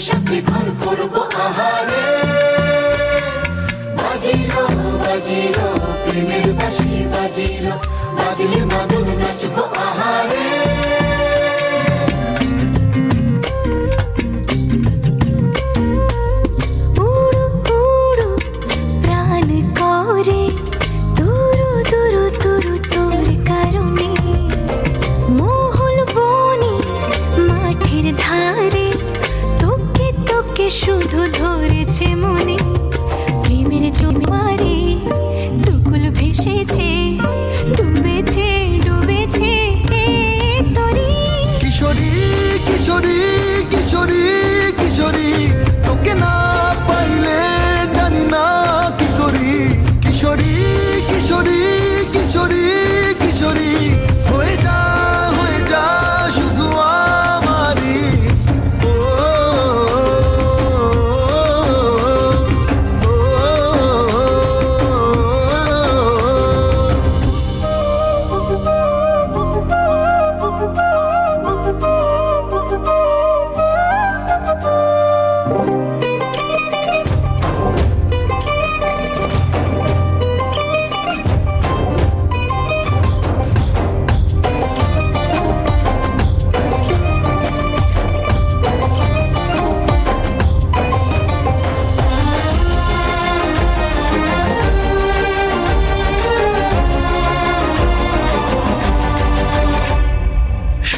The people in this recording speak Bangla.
সাথে ঘর করব আহারে। বাজিলো বাজিলো প্রেমের বাসি বাজিলো। বাজিলে মাদুর নাচব আহারে। ধরেছে মনে প্রেমের জমারে দুকুল ভেসেছে ডুবেছে ডুবেছে কিশোরী কিশোরী কিশোরী কিশোরী তোকে না